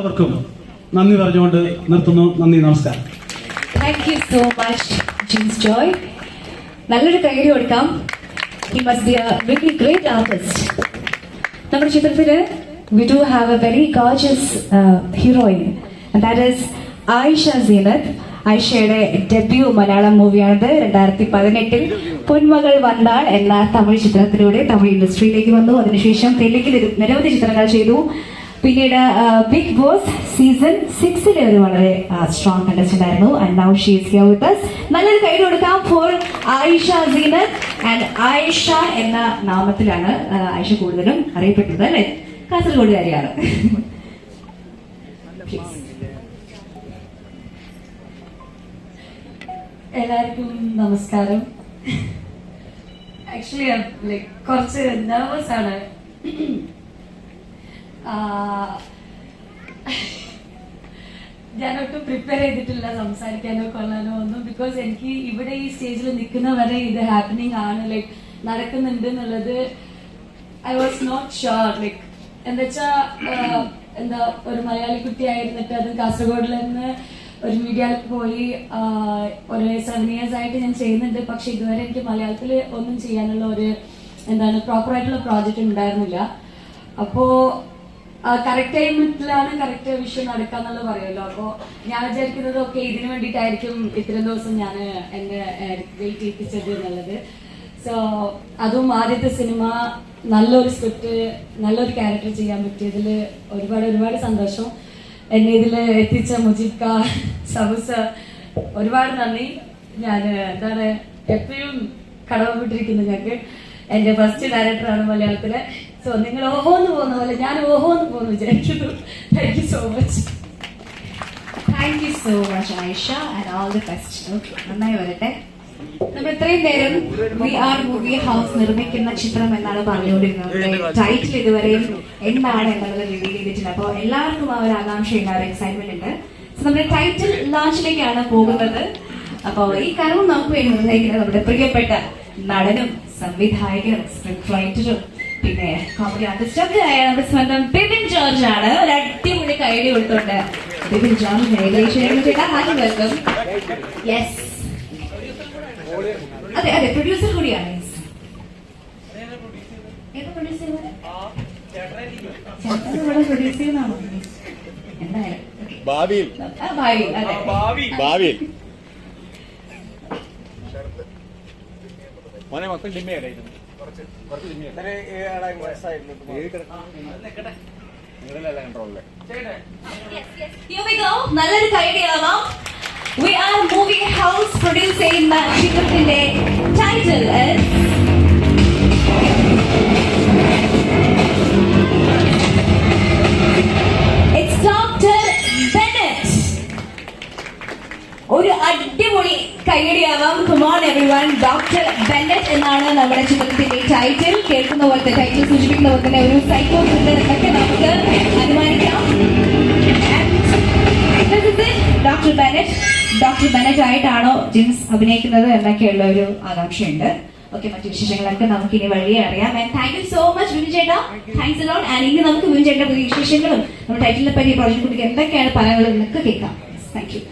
അവർക്കും നന്ദി പറഞ്ഞുകൊണ്ട് നിർത്തുന്നു. നന്ദി നമസ്കാരം. Thank you so much Jins Joy നല്ലൊരു കൈഡി കൊടുക്കാം. He must be a really great artist നമ്മുടെ ചിത്രത്തിൽ we do have a very gorgeous heroine that is Ayisha Zeenath ആയിഷയുടെ ഡെബ്യൂ മലയാളം മൂവിയാണിത് രണ്ടായിരത്തി പതിനെട്ടിൽ പൊന്മകൾ വന്നാൾ എന്ന തമിഴ് ചിത്രത്തിലൂടെ തമിഴ് ഇൻഡസ്ട്രിയിലേക്ക് വന്നു. അതിനുശേഷം തെലുങ്കിൽ നിരവധി ചിത്രങ്ങൾ ചെയ്തു. പിന്നീട് ബിഗ് ബോസ് സീസൺ സിക്സിലെ ഒരു വളരെ സ്ട്രോങ് കണ്ടസ്റ്റന്റ് ആയിരുന്നു. And now she is here with us. നല്ലൊരു കൈ കൊടുക്കാം for Ayisha sinner and Ayisha എന്ന നാമത്തിലാണ് ആയിഷ കൂടുതലും അറിയപ്പെട്ടത് അല്ലെ? കാസർഗോഡുകാരിയാണ്. Please. എല്ലാവർക്കും നമസ്കാരം. ആക്ച്വലി ലൈക് കുറച്ച് നെർവസ് ആണ്. ഒട്ടും പ്രിപ്പയർ ചെയ്തിട്ടില്ല സംസാരിക്കാനോ കൊള്ളാനോ ഒന്നും ബിക്കോസ് എനിക്ക് ഇവിടെ ഈ സ്റ്റേജിൽ നിൽക്കുന്ന വരെ ഇത് ഹാപ്പനിങ് ആണ്. ലൈക്ക് നടക്കുന്നുണ്ട് എന്നുള്ളത് I was not sure like എന്താ വെച്ചാ എന്താ ഒരു മലയാളി കുട്ടി ആയിരുന്നിട്ട് അത് കാസർഗോഡിൽ നിന്ന് ഒരു മീഡിയയിൽ പോയി. ഒരു സെവൻ ഇയേഴ്സ് ആയിട്ട് ഞാൻ ചെയ്യുന്നുണ്ട്. പക്ഷെ ഇതുവരെ എനിക്ക് മലയാളത്തിൽ ഒന്നും ചെയ്യാനുള്ള ഒരു എന്താണ് പ്രോപ്പറായിട്ടുള്ള പ്രോജക്റ്റ് ഉണ്ടായിരുന്നില്ല. അപ്പോ കറക്റ്റ് ടൈമിലാണ് കറക്റ്റ് വിഷയം നടക്കുക എന്നുള്ളത് പറയുമല്ലോ. അപ്പോ ഞാൻ വിചാരിക്കുന്നത് ഒക്കെ ഇതിനു വേണ്ടിയിട്ടായിരിക്കും ഇത്രയും ദിവസം ഞാൻ എന്റെ വെയിറ്റ് ഏൽപ്പിച്ചത് എന്നുള്ളത്. സോ അതും ആദ്യത്തെ സിനിമ നല്ലൊരു സ്ക്രിപ്റ്റ് നല്ലൊരു ക്യാരക്ടർ ചെയ്യാൻ പറ്റിയതിൽ ഒരുപാട് ഒരുപാട് സന്തോഷം. എന്നെ ഇതിൽ എത്തിച്ച മുജീബ് സബുസ ഒരുപാട് നന്ദി. ഞാൻ എന്താണ് എപ്പോഴും കടവപ്പെട്ടിരിക്കുന്നു ഞങ്ങൾക്ക്. എന്റെ ഫസ്റ്റ് ഡയറക്ടറാണ് മലയാളത്തിലെ. സോ നിങ്ങൾ ഓഹോന്ന് പോകുന്ന പോലെ ഞാൻ ഓഹോന്ന് പോകുന്നു വിചാരിക്കുന്നു. Thank you so much thank you so much Ayisha and all the best നന്നായി വരട്ടെ. നമ്മൾ ഇത്രയും നേരം വി ആർ മൂവി ഹൗസ് നിർമ്മിക്കുന്ന ചിത്രം എന്നാണ് പറഞ്ഞുകൊണ്ടിരുന്നത്. ടൈറ്റിൽ ഇതുവരെയും എന്താണ് എന്നുള്ളത് റിവീൽ ചെയ്തിട്ടില്ല അപ്പോൾ എല്ലാവർക്കും ആ ഒരു ആകാംക്ഷയുണ്ട് ആ ഒരു എക്സൈറ്റ്മെന്റ് ഉണ്ട്. So, നമ്മുടെ ടൈറ്റിൽ ലോഞ്ചിലേക്കാണ് പോകുന്നത്. അപ്പോൾ ഈ കറവ് നമുക്ക് വേണ്ടി നിർണയിക്കുന്നത് നമ്മുടെ പ്രിയപ്പെട്ട നടനും സംവിധായകനും സ്ക്രിപ്റ്റ് റൈറ്ററും പിന്നെ കോമഡി ആർട്ടിസ്റ്റ് ഒക്കെ ആയ നമ്മുടെ സ്വന്തം ബിബിൻ ജോർജ് ആണ് ഒരു അടിപൊളി കൈഡി കൊടുത്തുണ്ട് ബിബിൻ ജോർജ് വെൽക്കം യെസ് അതെ അതെ പ്രൊഡ്യൂസർ കൂടിയാണ്. ഭാവിയിൽ. ഭാവിയിൽ producer ഇവിടെ? ചേട്ടൻ ഇവിടെ produce ചെയ്യുന്നതാണോ? എന്തായാലും okay. ഭാവിയിൽ ആ, ഭാവി, അതെ. ഭാവിയിൽ മോനെ മൊത്തം ഡിമ്മയായിരുന്നു നിങ്ങളല്ല കൺട്രോളിലെ Here we go. നല്ലൊരു കൈഡിയാവാം we are movie house produce ചെയ്യുന്ന ചിത്രത്തിന്റെ കൈയടിയാവാം കുമോൺ എവറി വൺ ഡോക്ടർ ബെല്ലറ്റ് എന്നാണ് നമ്മുടെ ചിത്രത്തിന്റെ ടൈറ്റിൽ കേൾക്കുന്ന പോലത്തെ ടൈറ്റിൽ സൂചിപ്പിക്കുന്ന പോലെ തന്നെ ഒരു സൈക്കോ ത്രില്ലർ എന്നൊക്കെ നമുക്ക് അനുമാനിക്കാം. ഡോക്ടർ ബെനറ്റ് ഡോക്ടർ ബെനറ്റ് ആയിട്ടാണോ ജിൻസ് അഭിനയിക്കുന്നത് എന്നൊക്കെയുള്ള ഒരു ആകാംക്ഷയുണ്ട്. ഓക്കെ മറ്റു വിശേഷങ്ങളൊക്കെ നമുക്ക് ഇനി വഴിയെ അറിയാം. And thank you so much Vinu ചേട്ടാ. താങ്ക്സ് ലോൺ ആൻഡ് ഇനി നമുക്ക് വിനു പുതിയ വിശേഷങ്ങളും നമ്മുടെ ടൈറ്റിലിനെ പറ്റി പ്രോജക്റ്റ് കുട്ടിക്ക് എന്തൊക്കെയാണ് പറയാനുള്ളത് എന്നൊക്കെ കേൾക്കാം. Thank you